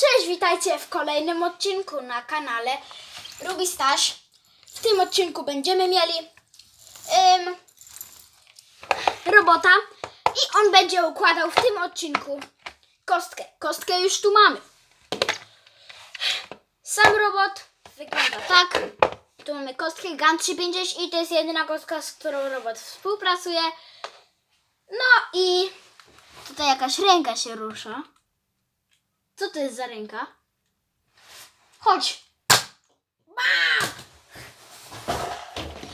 Cześć, witajcie w kolejnym odcinku na kanale Ruby Staś. W tym odcinku będziemy mieli ym, robota i on będzie układał w tym odcinku kostkę. Kostkę już tu mamy. Sam robot wygląda tak. Tu mamy kostkę GAN 350 i to jest jedyna kostka, z którą robot współpracuje. No i tutaj jakaś ręka się rusza. Co to jest za ręka? Chodź.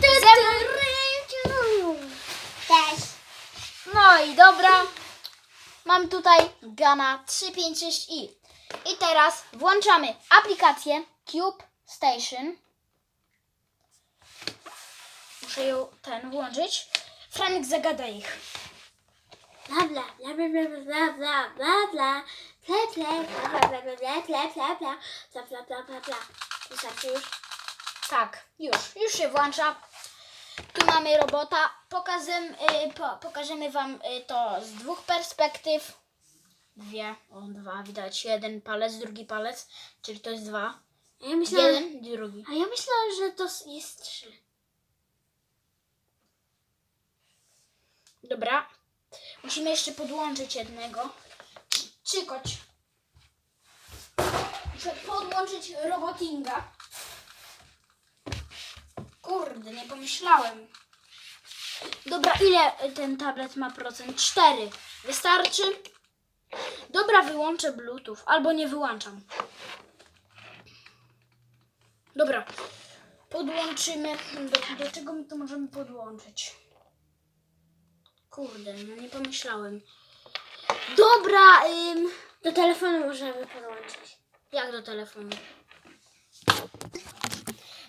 Ze mną. Też. No i dobra. Mam tutaj Gana 356i. I teraz włączamy aplikację Cube Station. Muszę ją ten włączyć. Franek zagada ich. Bla bla bla bla bla bla bla bla bla bla bla bla bla bla bla bla bla bla bla bla bla bla Wystarczy już? Tak, już, już się włącza. Tu mamy robota. Pokażemy, y, po, pokażemy Wam y, to z dwóch perspektyw. Dwie, o dwa, widać jeden palec, drugi palec, czyli to jest dwa. A ja myślałam, Jeden, drugi. a ja myślałam, że to jest trzy. Dobra. Musimy jeszcze podłączyć jednego. Czykoć. Muszę podłączyć robotinga. Kurde, nie pomyślałem. Dobra, ile ten tablet ma procent? 4. Wystarczy? Dobra, wyłączę Bluetooth. Albo nie wyłączam. Dobra. Podłączymy. Do, do czego my to możemy podłączyć? Kurde, no nie pomyślałem. Dobra, ym, Do telefonu możemy podłączyć. jak do telefonu?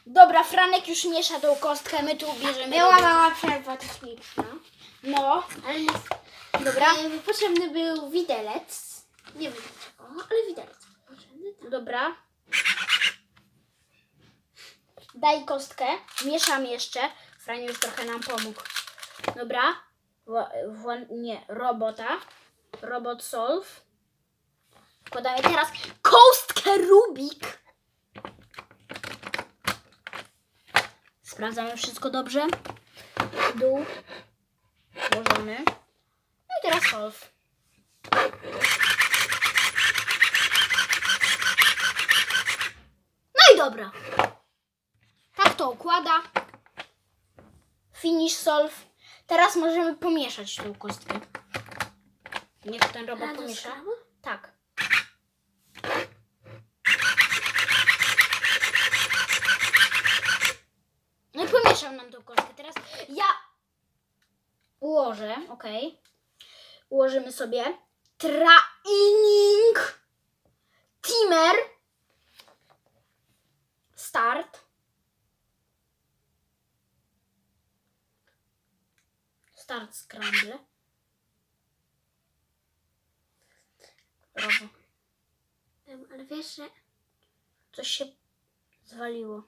Dobra, Franek już miesza tą kostkę, my tu bierzemy. Była mała przerwa techniczna, No, ale nie, dobra, e, potrzebny był widelec. Nie wiem dlaczego, ale widelec potrzebny. Tak. dobra. Daj kostkę, mieszam jeszcze. Franiu już trochę nam pomógł. Dobra, Wła- wła- nie, robota. Robot solve. Wkładamy teraz kostkę Rubik. Sprawdzamy wszystko dobrze. Dół włożony. No i teraz solve. No i dobra. Tak to układa. Finish solve. Teraz możemy pomieszać tą kostkę. Niech ten robot pomiesza. Tak. No i pomieszał nam tą kostkę. Teraz ja ułożę, ok. Ułożymy sobie training timer start. Start scramble. Brawo. Ale wiesz, że Coś się zwaliło.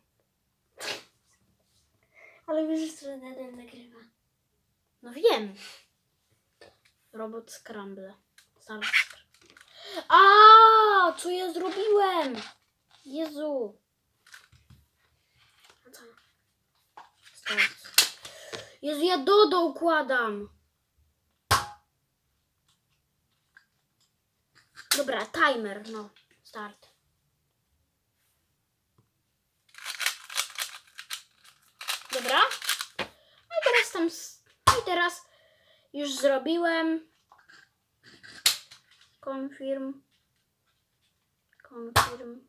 ale wiesz, że nadal nagrywa. No wiem. Robot Scramble. Scramble. A, co ja zrobiłem? Jezu. Jezu, ja Dodo układam. Dobra, timer, no. Start. Dobra. No i teraz tam... I teraz już zrobiłem. Confirm. Confirm.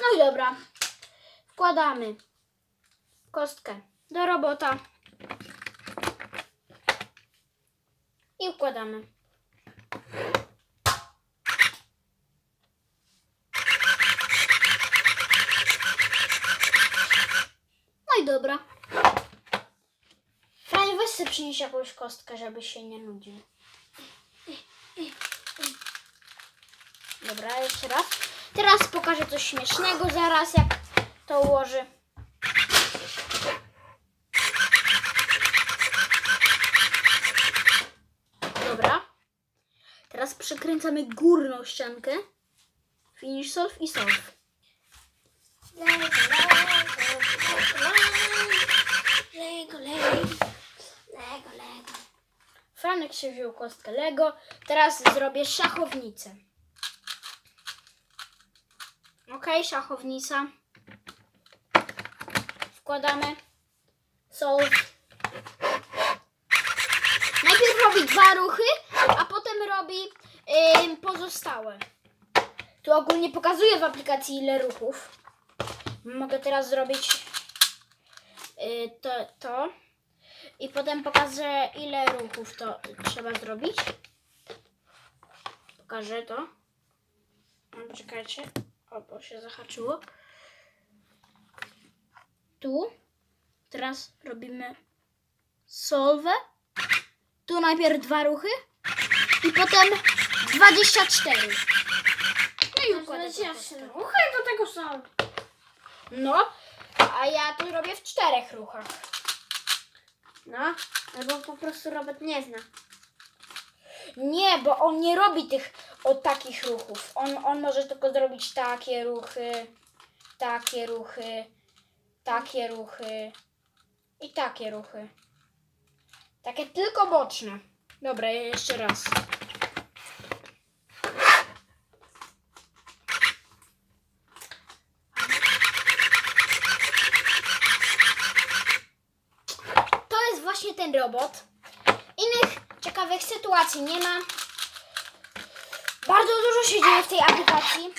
No i dobra. Wkładamy kostkę do robota. I układamy. No i dobra. Franie, weź sobie przynieść jakąś kostkę, żeby się nie nudził. Dobra, jeszcze raz. Teraz pokażę coś śmiesznego zaraz, jak to ułoży. Dobra. Teraz przekręcamy górną ściankę. Finish solve i solve. Lego, Lego, Lego, Lego. Franek się wziął kostkę Lego. Teraz zrobię szachownicę. Ok, szachownica. Wkładamy. Solve. Najpierw robi dwa ruchy, a potem robi ym, pozostałe. Tu ogólnie pokazuje w aplikacji ile ruchów. Mogę teraz zrobić y, to, to. I potem pokażę ile ruchów to trzeba zrobić. Pokażę to. Czekajcie. O, bo się zahaczyło. Tu. Teraz robimy solwę. Tu najpierw dwa ruchy. I potem 24. No i układam prostu. Ruchy do tego są. No, a ja to robię w czterech ruchach. No, albo po prostu robot nie zna. Nie, bo on nie robi tych o takich ruchów. On, on może tylko zrobić takie ruchy, takie ruchy, takie ruchy i takie ruchy. Takie tylko boczne. Dobra, jeszcze raz. To jest właśnie ten robot. Innych ciekawych sytuacji nie ma. Bardzo dużo się dzieje w tej aplikacji.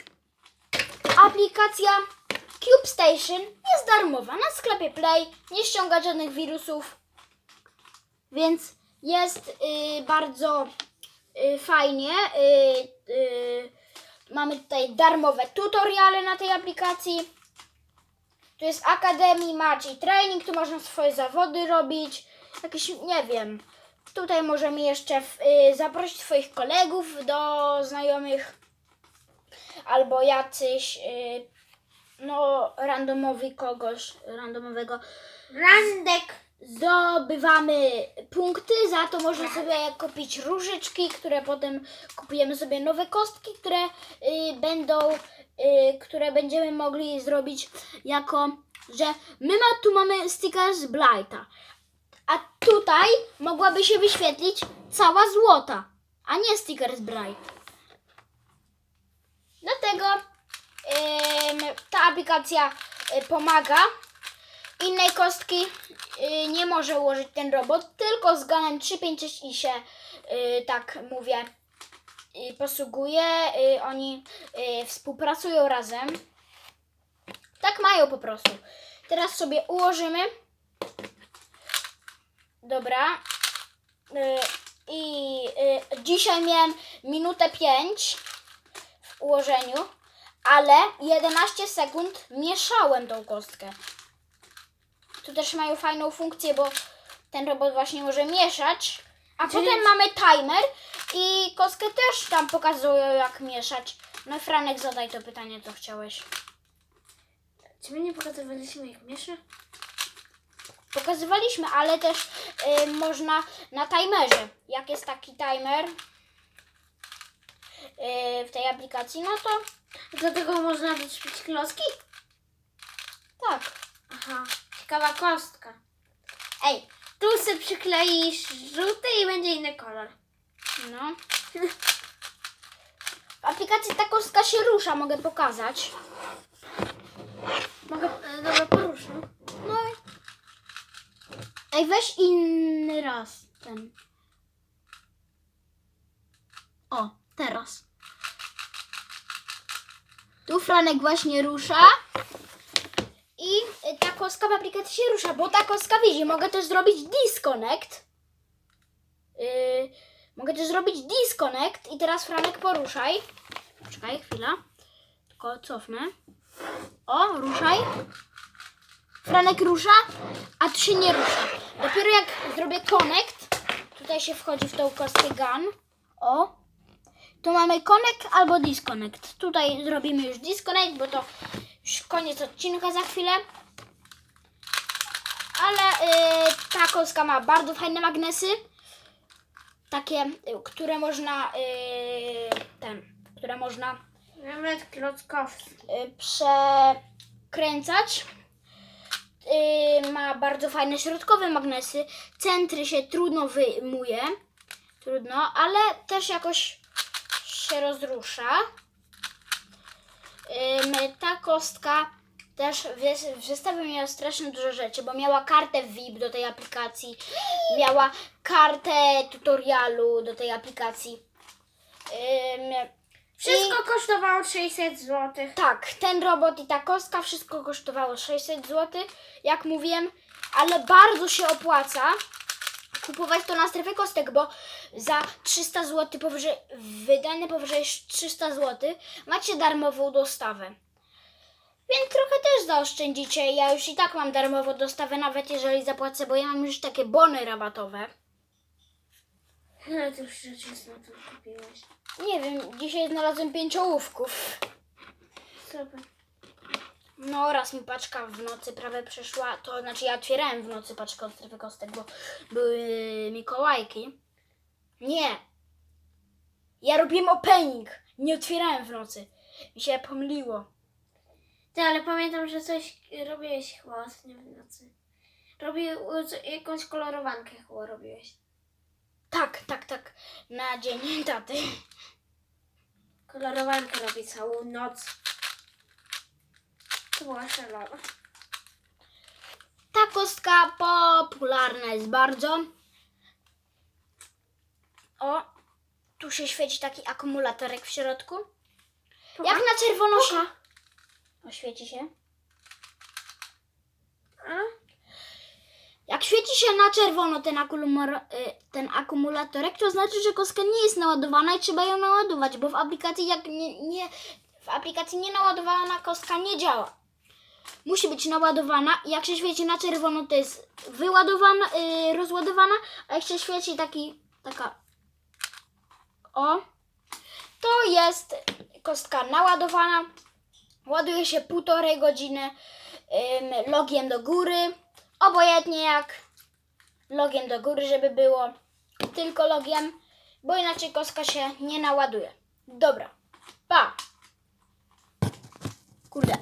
Aplikacja Cube Station jest darmowa na sklepie Play. Nie ściąga żadnych wirusów. Więc jest y, bardzo y, fajnie. Y, mamy tutaj darmowe tutoriale na tej aplikacji. Tu jest Akademii, i Training. Tu można swoje zawody robić. Jakieś, nie wiem. Tutaj możemy jeszcze w, y, zaprosić swoich kolegów do znajomych. Albo jacyś, y, no, randomowy kogoś, randomowego. Randek. Zdobywamy punkty, za to można sobie kupić różyczki, które potem kupujemy sobie nowe kostki, które y, będą, y, które będziemy mogli zrobić jako, że my ma, tu mamy sticker z Blighta, a tutaj mogłaby się wyświetlić cała złota, a nie sticker z Bright. Dlatego ym, ta aplikacja y, pomaga. Innej kostki y, nie może ułożyć ten robot, tylko z Ganem 356 i się, y, tak mówię, y, posługuje. Y, oni y, współpracują razem. Tak mają po prostu. Teraz sobie ułożymy. Dobra. Y, I y, dzisiaj miałem minutę 5 w ułożeniu, ale 11 sekund mieszałem tą kostkę. Tu też mają fajną funkcję, bo ten robot właśnie może mieszać. A Czyli- potem mamy timer i kostkę też tam pokazują jak mieszać. No Franek, zadaj to pytanie, co chciałeś. Czy my nie pokazywaliśmy jak miesza? Pokazywaliśmy, ale też y, można na timerze. Jak jest taki timer y, w tej aplikacji, no to Do tego można doczepić klocki? tak. Aha, ciekawa kostka. Ej, tu sobie przykleisz żółty i będzie inny kolor. No. W aplikacji ta kostka się rusza, mogę pokazać. Mogę, e, dobra, poruszę. No i... Ej, weź inny raz ten. O, teraz. Tu Franek właśnie rusza. I ta kostka w aplikacji się rusza, bo ta kostka widzi. Mogę też zrobić disconnect. Yy, mogę też zrobić disconnect i teraz Franek poruszaj. Czekaj, chwila. Tylko cofnę. O, ruszaj. Franek rusza, a się nie rusza. Dopiero jak zrobię connect, tutaj się wchodzi w tą kostkę gun. O. Tu mamy connect albo disconnect. Tutaj zrobimy już disconnect, bo to już koniec odcinka za chwilę. Ale y, ta kostka ma bardzo fajne magnesy. takie, y, które można, y, ten, które można Nawet klockowski. y, przekręcać. Y, ma bardzo fajne środkowe magnesy. Centry się trudno wyjmuje. Trudno, ale też jakoś się rozrusza. Ym, ta kostka też w, zestawie miała strasznie dużo rzeczy, bo miała kartę VIP do tej aplikacji, miała kartę tutorialu do tej aplikacji. Ym, Wszystko kosztowało 600 zł. tak, ten robot i ta kostka wszystko kosztowało 600 zł, jak mówiłem, ale bardzo się opłaca kupować to na strefie kostek, bo za 300 zł powyżej, wydane powyżej 300 zł macie darmową dostawę. Więc trochę też zaoszczędzicie. Ja już i tak mam darmową dostawę, nawet jeżeli zapłacę, bo ja mam już takie bony rabatowe. Ale ty już rzeczy na to kupiłeś. Nie wiem, dzisiaj znalazłem pięciołówków. Super. No, raz mi paczka w nocy prawie przeszła, to znaczy ja otwierałem w nocy paczkę od strefy kostek, bo były Mikołajki. Nie. Ja robiłem opening, nie otwierałem w nocy. Mi się pomyliło. Ty, ale pamiętam, że coś robiłeś chyba ostatnio w nocy. Robił jakąś kolorowankę chyba robiłeś. Tak, tak, tak. Na dzień taty. Kolorowankę robi całą noc. To była szalona. Ta kostka popularna jest bardzo. O, tu się świeci taki akumulatorek w środku. Jak na czerwono. Oświeci się. A? Jak świeci się na czerwono ten, akumulor, y, ten akumulatorek, to znaczy, że kostka nie jest naładowana i trzeba ją naładować, bo w aplikacji jak nie, nie w aplikacji nienaładowana kostka nie działa. Musi być naładowana jak się świeci na czerwono, to jest wyładowana, y, rozładowana, a jak się świeci taki, taka o, to jest kostka naładowana. Ładuje się półtorej godziny ym, logiem do góry. Obojętnie jak logiem do góry, żeby było tylko logiem, bo inaczej kostka się nie naładuje. Dobra, pa! Kurde,